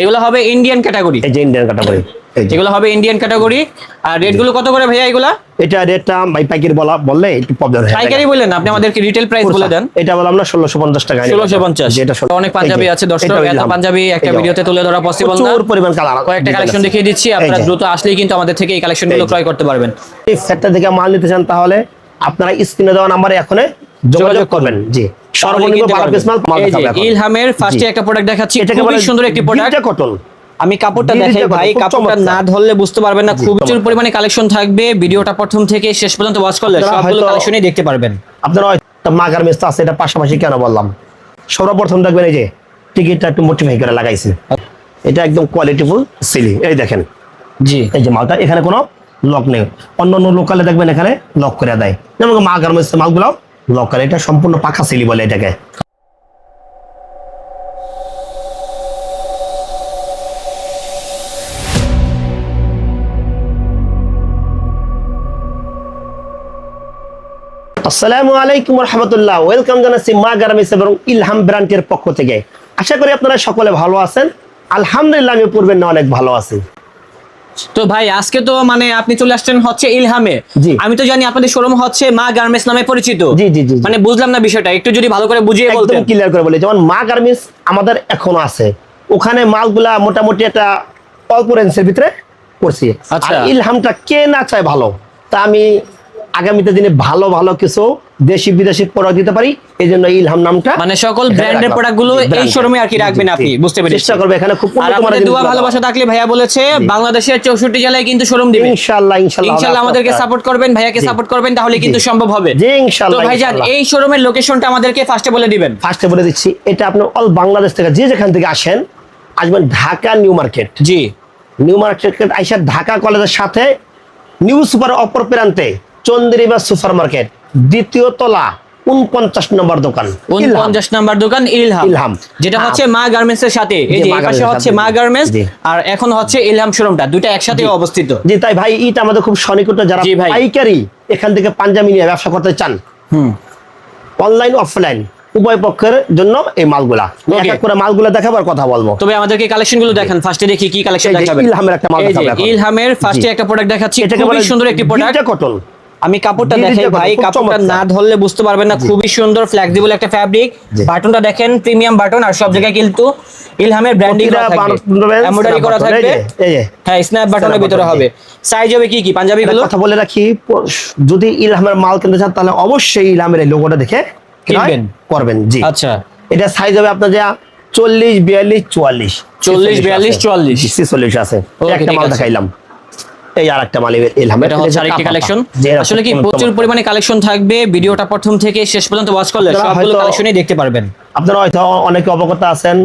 এগুলো হবে Indian category এই যে ইন্ডিয়ান ক্যাটাগরি এগুলো হবে ইন্ডিয়ান ক্যাটাগরি আর রেটগুলো কত করে ভাইয়া এগুলা? এটা রেটটা ভাই পাইকারি বলা বললে একটু প্রবলেম হয় পাইকারি বললেন না, আপনি আমাদেরকে রিটেল প্রাইস বলে দেন। এটা বললাম না ষোলোশো পঞ্চাশ টাকা। ষোলোশো পঞ্চাশ। যেটা অনেক পাঞ্জাবি আছে দর্শক এত পাঞ্জাবি একটা ভিডিওতে তুলে ধরা পসিবল না। প্রচুর পরিমাণ কালার কয়েকটা কালেকশন দেখিয়ে দিচ্ছি আপনারা দ্রুত আসলেই কিন্তু আমাদের থেকে এই কালেকশনগুলো এই যে। ক্রয় করতে পারবেন। এই সেটটা থেকে মাল নিতে চান তাহলে আপনারা স্ক্রিনে দেওয়া নাম্বারে এখনই যোগাযোগ করবেন। জি। সর্বনিম্ন। পিস মাল। ইলহামের ফার্স্টে একটা প্রোডাক্ট দেখাচ্ছি সুন্দর একটি প্রোডাক্ট কটন আমি কাপড়টা দেখাই ভাই কাপড়টা না ধরলে বুঝতে পারবেন না খুব প্রচুর পরিমাণে কালেকশন থাকবে। ভিডিওটা প্রথম থেকে শেষ পর্যন্ত ওয়াচ করলে সবগুলো কালেকশনই দেখতে পারবেন। আপনারা হয়তো মা গার্মেন্টস আছে এটা পাশাপাশি কেন বললাম? সর্বপ্রথম দেখবেন এই যে টিকিটটা একটু মোটিফাই করে লাগাইছে। এটা একদম কোয়ালিটিফুল সিলি এই দেখেন। জি। এই যে মালটা এখানে কোনো লক নেই। অন্য অন্য লোকালে দেখবেন এখানে লক করে দেয়। যেমন মা গার্মেন্টস মালগুলো লক করে এটা সম্পূর্ণ পাখা সিলি বলে এটাকে। আসসালামু আলাইকুম রহমতুল্লাহ, ওয়েলকাম জানাচ্ছি মা গার্মেন্টস এবং ইলহাম ব্র্যান্ডের পক্ষ থেকে। আশা করি আপনারা সকলে ভালো আছেন। আলহামদুলিল্লাহ, আমি পূর্বের না অনেক ভালো আছি। তো ভাই আজকে তো মানে আপনি চলে আসছেন হচ্ছে ইলহামে। আমি তো জানি আপনাদের শোরুম হচ্ছে মা গার্মেন্টস নামে পরিচিত। জি, জি, জি। মানে বুঝলাম না বিষয়টা একটু যদি ভালো করে বুঝিয়ে একদম ক্লিয়ার করে বলি যেমন মা গার্মেন্টস আমাদের এখনও আছে। ওখানে মালগুলা মোটামুটি একটা অল্প রেঞ্জের ভিতরে পড়ছে। আচ্ছা। আর ইলহামটা কে না চায় ভালো তা আমি আগামীতে দিনে ভালো ভালো কিছু দেশি বিদেশি প্রোডাক্ট দিতে পারি। এই জন্য ইলহাম নামটা মানে সকল ব্র্যান্ডের। প্রোডাক্টগুলো এই শোরুমে আর কি রাখবেন আপনি? বুঝতে পেরেছি। চেষ্টা করবে এখানে খুব আর মানের দোয়া ভালোবাসা থাকলে ভাইয়া বলেছে বাংলাদেশের চৌষট্টি জেলায় কিন্তু শোরুম দিবে। ইনশাআল্লাহ ইনশাআল্লাহ ইনশাআল্লাহ আমাদেরকে। সাপোর্ট করবেন ভাইয়াকে সাপোর্ট করবেন তাহলে কিন্তু সম্ভব হবে। জি তো ভাইজান এই শোরুমের লোকেশনটা আমাদেরকে ফার্স্টে বলে দিবেন। ফার্স্টে বলে দিচ্ছি এটা আপনি অল বাংলাদেশ থেকে যে যেখান থেকে আসেন আসবেন ঢাকা নিউ মার্কেট। জি। নিউ মার্কেট আইসা ঢাকা কলেজের সাথে নিউ সুপার অপর প্রান্তে। চন্দ্রিমা সুপার মার্কেট দ্বিতীয় তলা উনপঞ্চাশ নম্বর দোকান উনপঞ্চাশ নাম্বার দোকান ইলহাম। ইলহাম। যেটা হ্যাঁ। হচ্ছে মা গার্মেন্টস এর সাথে এই যে পাশে হচ্ছে মা গার্মেন্টস আর এখন হচ্ছে ইলহাম শোরুমটা দুইটা একসাথে অবস্থিত। জি তাই ভাই ইট আমাদের খুব সনিকটে যারা পাইকারি এখান থেকে পাঞ্জাবি নিয়ে ব্যবসা করতে চান হুম। অনলাইন অফলাইন উভয় পক্ষের জন্য এই মালগুলা। এক এক করে মালগুলা দেখাবার কথা বলব। তবে আমাদেরকে কালেকশনগুলো দেখেন ফার্স্টে দেখি কি কালেকশন দেখাবেন। ইলহামের একটা মাল দেখাবো ইলহামের ফার্স্টে একটা প্রোডাক্ট দেখাচ্ছি সুন্দর একটি প্রোডাক্ট গিল্টা কটন আমি কাপড়টা দেখাই ভাই কাপড়টা না ধরলে বুঝতে পারবেন না খুবই সুন্দর ফ্লেক্সিবল একটা ফ্যাব্রিক বাটনটা দেখেন প্রিমিয়াম বাটন আর সব জায়গায় কিন্তু ইলহামের ব্র্যান্ডিং করা থাকবে। এমব্রয়ডারি করা থাকবে। হ্যাঁ স্ন্যাপ বাটনের ভিতরে হবে। সাইজ হবে কি কি পাঞ্জাবি গুলো কথা বলে রাখি যদি ইলহামের মাল কিনতে চান তাহলে অবশ্যই ইলহামের এই লোগোটা দেখে কিনবেন। করবেন জি। আচ্ছা। এটা সাইজ হবে আপনার যা চল্লিশ বিয়াল্লিশ চুয়াল্লিশ 40, 42, 44 ছিচল্লিশ আছে। একটা মাল দেখাইলাম। এই আর একটা মাল এটা হচ্ছে আরেকটি কালেকশন আসলে কি প্রচুর পরিমাণে কালেকশন থাকবে ভিডিওটা প্রথম থেকে শেষ পর্যন্ত ওয়াচ করলে সবগুলো কালেকশনই দেখতে পারবেন। আপনারা হয়তো অনেকে অবগত আছেন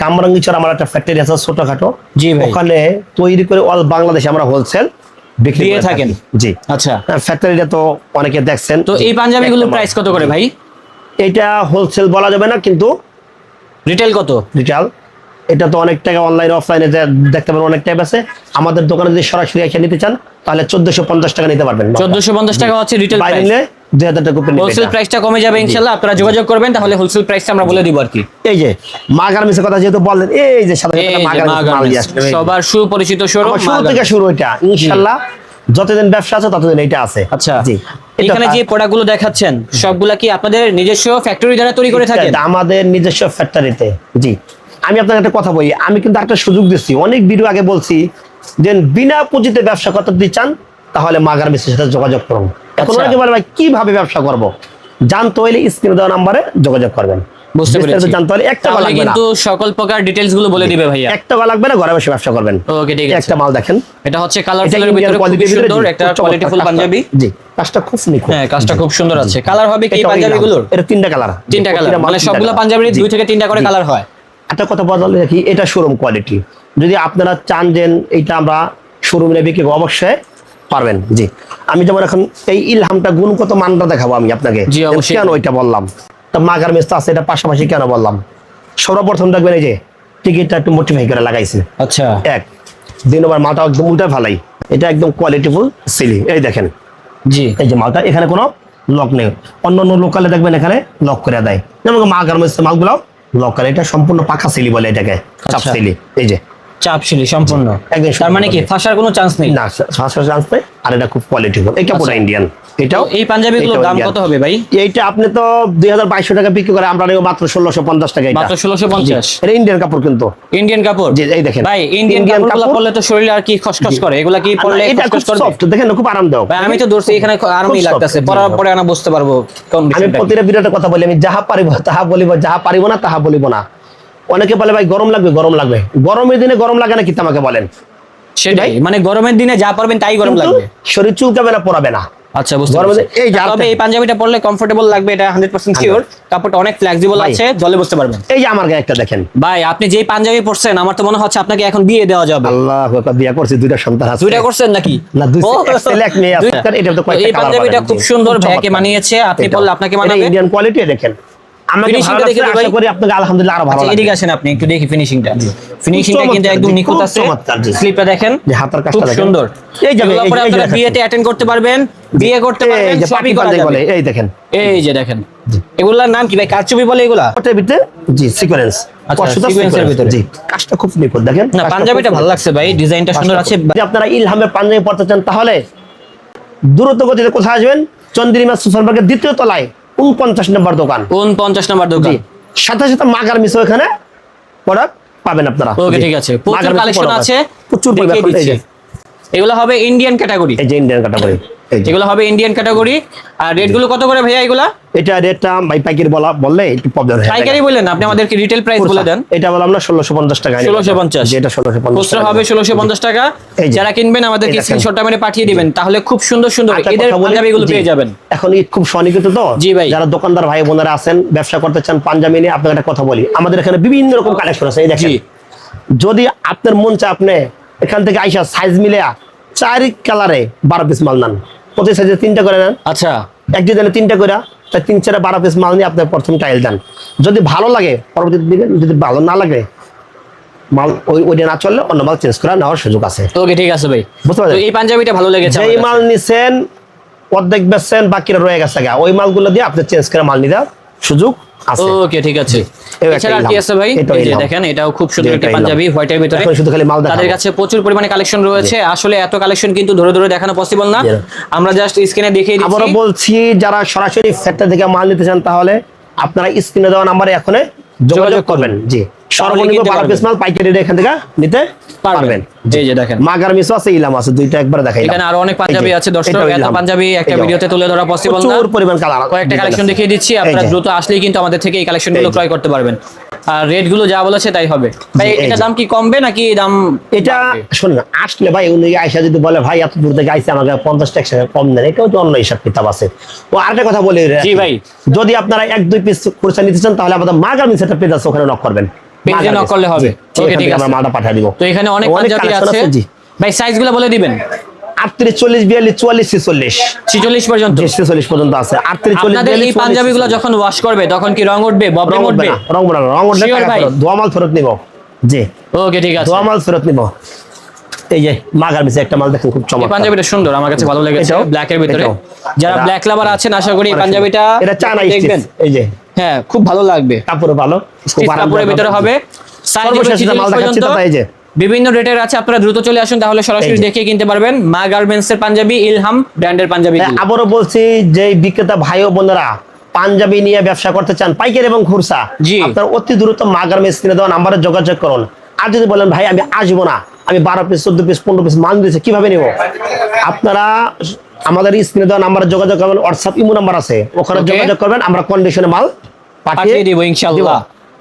কামরাঙ্গিচর আমার একটা ফ্যাক্টরি আছে ছোটখাটো। জি ভাই। ওখানে তৈরি করে অল বাংলাদেশে আমরা হোলসেল বিক্রি করে থাকেন। জি। আচ্ছা। ফ্যাক্টরিটা তো অনেকে দেখছেন। তো এই পাঞ্জাবিগুলোর প্রাইস কত করে ভাই? এটা হোলসেল বলা যাবে না কিন্তু রিটেল কত? রিটাল এটা তো অনেক টাকা অনলাইন অফলাইনে দেখতে পারেন অনেক টাইপ আছে। আমাদের দোকানে যদি সরাসরি এসে নিতে চান তাহলে চোদ্দশো পঞ্চাশ টাকা নিতে পারবেন। চোদ্দশো পঞ্চাশ টাকা হচ্ছে রিটেল বাইরে দুই হাজার টাকা হোলসেল প্রাইসটা কমে যাবে ইনশাল্লাহ আপনারা যোগাযোগ করবেন তাহলে হোলসেল প্রাইসটা আমরা বলে দিব আর কি। এই যে মা গার্মেন্টসের কথা যেহেতু বললেন এই যে। সবার সুপরিচিত শোরুম শুরু থেকে শুরু এটা ইনশাল্লাহ যতদিন ব্যবসা আছে ততদিন এটা আছে। আচ্ছা জি। এটা এখানে যে প্রোডাক্টগুলো দেখাচ্ছেন সবগুলা কি আপনাদের নিজস্ব ফ্যাক্টরি দ্বারা তৈরি করে থাকেন? আমাদের নিজস্ব ফ্যাক্টরিতে জি। আমি আপনাকে একটা কথা বলি আমি কিন্তু একটা সুযোগ দিচ্ছি অনেক ভিডিও আগে বলছি যে বিনা পুঁজিতে ব্যবসা করতে যদি চান তাহলে মাগার মিস্ত্রির সাথে যোগাযোগ করুন। এখন আচ্ছা। অনেকে বলে ভাই কীভাবে ব্যবসা করব? জানতে হলে স্ক্রিনে দেওয়া নাম্বারে যোগাযোগ করবেন। বুঝতে পেরেছি। জানতে হলে একটা তাহলে লাগবে কিন্তু সকল প্রকার ডিটেইলসগুলো বলে দিবে ভাইয়া। এক টাকা লাগবে না ঘরে বসে ব্যবসা করবেন। ওকে ঠিক আছে। একটা মাল দেখেন। এটা হচ্ছে ভিতরে সুন্দর একটা। পাঞ্জাবি। জি কাজটা খুব নিখুঁত হ্যাঁ কাজটা খুব সুন্দর আছে। কালার হবে কি পাঞ্জাবিগুলোর? এটা তিনটা কালার তিনটা কালার মানে সবগুলো পাঞ্জাবির দুই থেকে তিনটা করে কালার হয়। একটা কথা বদলে রাখি এটা শোরুম কোয়ালিটি যদি আপনারা চান যে এইটা আমরা শোরুমে বিক্রি অবশ্যই পারবেন। জি। আমি যেমন এখন এই ইলহামটা গুণগত মানটা দেখাবো আমি আপনাকে। কেন ওইটা বললাম? তা মাগার মেস্তা আছে এটা পাশাপাশি কেন বললাম? সর্বপ্রথম দেখবেন এই যে টিকিটটা একটু মোটিফাই করে লাগাইছে। আচ্ছা। এক দুই নম্বর মালটা একদম উল্টা ফালাই। এটা একদম কোয়ালিটিফুল সিলি এই দেখেন। জি। এই যে মালটা এখানে কোনো লক নেই। অন্য অন্য লোকালে দেখবেন এখানে লক করে দেয়। যেমন মা গার্মেন্টস মালগুলো লক করে এটা সম্পূর্ণ পাকা সিলি বলে এটাকে চাপ আচ্ছা। সিলি এই যে চাপ সিলি সম্পূর্ণ একদম তার মানে কি। ফাঁসার কোনো চান্স নেই না ফাঁসার চান্স নেই আর এটা খুব এই কাপড়টা আচ্ছা। ইন্ডিয়ান এটাও? এই দাম কত হবে ভাই? এইটা আপনি তো টাকা বিক্রি করে আমরা নেব মাত্র ষোলোশো পঞ্চাশ টাকা এটা মাত্র ষোলোশো পঞ্চাশ? এটা ইন্ডিয়ান কাপড় কিন্তু। ইন্ডিয়ান কাপড়? জি, এই দেখেন। ভাই ইন্ডিয়ান কাপড়। পরলে তো শরীরে আর কি খসখস করে? এগুলা কি পরলে খসখস সফট দেখেন খুব আরামদায়ক। ভাই আমি তো এখানে আরামই লাগতেছে পরার পরে আমি বুঝতে পারব আমি প্রতিটা ভিডিওতে কথা বলি আমি যাহা পারিব তাহা বলিব যাহা পারিব না তাহা বলিব না। অনেকে বলে ভাই গরম লাগবে গরম লাগবে। গরমের দিনে গরম লাগে না কি আমাকে বলেন? সেটাই মানে গরমের দিনে যা পারবেন তাই গরম লাগবে। শরীর চুলকাবে না পড়াবে না। আচ্ছা বুঝতে পারছি। এই তবে এই পাঞ্জাবিটা পরলে কমফোর্টেবল লাগবে এটা শিওর কাপড়টা অনেক ফ্লেক্সিবল আছে জলে বসতে পারবেন। এই যে আমার গায়ে একটা দেখেন। ভাই আপনি যেই পাঞ্জাবি পরছেন আমার তো মনে হচ্ছে আপনাকে এখন বিয়ে দেওয়া যাবে। আল্লাহ আকবার, বিয়ে করছি দুইটা সন্তান আছে। দুইটা করছেন নাকি? না, দুই ছেলে, এক মেয়ে আছে। এটা তো কয়েকটা এই পাঞ্জাবিটা খুব সুন্দর খুব ভাইয়াকে মানিয়েছে আপনি। পরলে আপনাকে মানাবে। ইন্ডিয়ান কোয়ালিটি দেখেন। আমাকে ভালো দেখে লাগছে, ভাই। আশা করি আপনাকে আলহামদুলিল্লাহ আরও ভালো আচ্ছা লাগবে। এদিকে আসেন আপনি একটু দেখি ফিনিশিংটা ফিনিশিংটা কিন্তু একদম নিখুঁত আছে। স্লিপটা দেখেন। যে হাতের কাজটা দেখেন। সুন্দর। এই যাবে, পরে আপনারা বিয়েতে অ্যাটেন্ড করতে পারবেন বিয়ে করতে পারবেন সবই করা যাবে এই দেখেন। এই যে দেখেন। এগুলার নাম কি ভাই? কারচুপি বলে এগুলা? ওটার ভিতরে? জি সিকোয়েন্স আচ্ছা, sequence এর ভিতরে। জি কাজটা খুব নিখুঁত দেখেন। না পাঞ্জাবিটা ভালো লাগছে ভাই ডিজাইনটা সুন্দর আছে আপনারা ইলহামের পাঞ্জাবি পড়তে চান তাহলে দ্রুত গতিতে কোথায় আসবেন? চন্দ্রিমা সুপার মার্কেট দ্বিতীয় তলায়। উনপঞ্চাশ নম্বর দোকান। উনপঞ্চাশ পঞ্চাশ নাম্বার দোকান। সাথে সাথে মাগার মিশো এখানে প্রোডাক্ট পাবেন আপনারা। ওকে ঠিক আছে। প্রচুর কালেকশন আছে। প্রচুর এগুলো হবে ইন্ডিয়ান ক্যাটাগরি এই যে ইন্ডিয়ান ক্যাটাগরি এগুলো হবে ইন্ডিয়ান ক্যাটাগরি আর রেটগুলো কত করে ভাইয়া এগুলা? এটা রেটটা ভাই পাইকারি বলা বললে একটু প্রবলেম হয় পাইকারি বললেন আপনি আমাদেরকে রিটেল প্রাইস বলে দেন। এটা বললাম না ষোলোশো পঞ্চাশ টাকা 1650 যেটা ষোলোশো পঞ্চাশ খুচরা হবে ষোলোশো পঞ্চাশ টাকা। যারা কিনবেন আমাদেরকে। স্ক্রিনশটটা মেরে পাঠিয়ে দিবেন। তাহলে খুব সুন্দর সুন্দর এদের পাঞ্জাবিগুলো পেয়ে যাবেন। এখন ঈদ খুব সনিকৃত তো। জি ভাই। যারা দোকানদার ভাই বোনেরা আছেন ব্যবসা করতে চান পাঞ্জাবি নিয়ে আপনাকে একটা কথা বলি। আমাদের এখানে বিভিন্ন রকম কালেকশন আছে এই দেখেন। যদি আপনার মন চায় আপনি এখান থেকে আইসা সাইজ মিলে চার কালারে বারো পিস মাল নেন। প্রতি সাইজে তিনটা করে নেন। আচ্ছা। এক ডিজাইনে তিনটা করে তাই তিন চারে বারো পিস মাল নিয়ে আপনার প্রথম টাইল দেন। যদি ভালো লাগে পরবর্তীতে দিবেন যদি ভালো না লাগে মাল ওই ওইটা না চললে অন্য মাল চেঞ্জ করা নেওয়ার সুযোগ আছে। ওকে ঠিক আছে ভাই। বুঝতে পারছেন এই পাঞ্জাবিটা ভালো লেগেছে এই মাল নিছেন অর্ধেক বেচছেন বাকিরা রয়ে গেছে ওই মালগুলো দিয়ে আপনি চেঞ্জ করে মাল নিতে সুযোগ ওকে ঠিক আছে। এছাড়া কি আছে ভাই? দেখেন এটাও খুব সুন্দর একটা পাঞ্জাবি হোয়াইটের ভিতরে। শুধু খালি মাল দেখা তাদের কাছে প্রচুর পরিমাণে কালেকশন রয়েছে। আসলে এত কালেকশন কিন্তু ধরে ধরে দেখানো পসিবল না। আমরা জাস্ট স্ক্রিনে দেখিয়ে দিচ্ছি। আমরা বলছি যারা সরাসরি ফ্যাক্টরি থেকে মাল নিতে চান তাহলে আপনারা স্ক্রিনে দেওয়া নম্বরে এখন যোগাযোগ করবেন। জি। সর্বনিম্ন কিনতে বারো পিস মাল পাইকারি রেটে এখান থেকে নিতে পারবেন। পারবেন। এই দেখেন। মাগার মিসও আছে ইলাম আছে দুইটা একবার দেখাই এখানে আরও অনেক পাঞ্জাবি আছে দর্শক এত পাঞ্জাবি একটা ভিডিওতে তুলে ধরা পসিবল না। প্রচুর পরিমাণ কালার কয়েকটা কালেকশন দেখিয়ে দিচ্ছি আপনারা দ্রুত আসলেই কিন্তু আমাদের থেকে এই কালেকশনগুলো ক্রয় করতে পারবেন। আর রেটগুলো যা বলেছে তাই হবে। ভাই এটা দাম কি কমবে নাকি দাম এটা? শোনেন আসলে ভাই উনি আয়সা যদি বলে ভাই এত দূর থেকে আইসে আমাকে পঞ্চাশ টাকা কম দেন। এটাও তো অন্য হিসাব কিতাব আছে। ও আরেকটা কথা বলি জি ভাই। যদি আপনারা এক দুই পিস খুরসা নিতে চান তাহলে আমাদের মাগার মিস একটা পেজ আছে ওখানে নক করবেন। করলে হবে। জি, ঠিক আছে। আমরা মালটা পাঠিয়ে দিব। তো এখানে অনেক পাঞ্জাবি আছে। ভাই সাইজগুলো বলে দিবেন। আটত্রিশ চল্লিশ বিয়াল্লিশ চুয়াল্লিশ ছেচল্লিশ। ছিচল্লিশ পর্যন্ত। ছেচল্লিশ পর্যন্ত আছে। আটত্রিশ চল্লিশ আপনাদের এই পাঞ্জাবি যখন ওয়াশ করবে তখন কি রং উঠবে? ববলিং উঠবে উঠবে? রং উঠবে রং উঠলে Sure টাকা ভাই। ফেরত। দোয়া মাল ফেরত নিব। জি। ওকে ঠিক আছে। দোয়া মাল ফেরত নিব। এই যে মাগার একটা মাল দেখেন খুব চমৎকার। পাঞ্জাবিটা সুন্দর আমার কাছে ভালো লেগেছে এটাও? ব্ল্যাক এর ভিতরে। যারা ব্ল্যাক লাভার আছেন আশা করি পাঞ্জাবিটা এটা চায়না দেখবেন। এই যে। হ্যাঁ খুব ভালো লাগবে। কাপড় ভালো কাপড়ের ভিতরে হবে। বিভিন্ন রেটের আছে আপনারা দ্রুত চলে আসুন তাহলে সরাসরি দেখে কিনতে পারবেন। মা গার্মেন্টস এর পাঞ্জাবি ইলহাম ব্র্যান্ডের পাঞ্জাবি। হ্যাঁ, আবারও বলছি যে বিক্রেতা ভাই ও বোনেরা পাঞ্জাবি নিয়ে ব্যবসা করতে চান পাইকারি এবং খুরসা জি। আপনার অতি দ্রুত মাগার কিনে দেওয়া নাম্বারে যোগাযোগ করুন। আর যদি বলেন ভাই আমি আসব না আমি বারো পিস চোদ্দ পিস পনেরো পিস মাল দিয়েছি কীভাবে নিব? আপনারা আমাদের স্ক্রিনে দেওয়া নাম্বারে যোগাযোগ করবেন হোয়াটসঅ্যাপ ইমো নাম্বার আছে। ওখানে যোগাযোগ করবেন আমরা কন্ডিশনে মাল পাঠিয়ে দিব ইনশাআল্লাহ।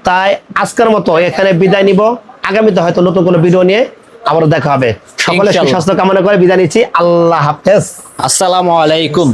তাই আজকের মতো এখানে বিদায় নিব। আগামীতে হয়তো নতুন কোনো ভিডিও নিয়ে আবার দেখা হবে। সকলে। সুস্বাস্থ্য কামনা করে বিদায় নিচ্ছি। আল্লাহ হাফেজ। আসসালামু আলাইকুম।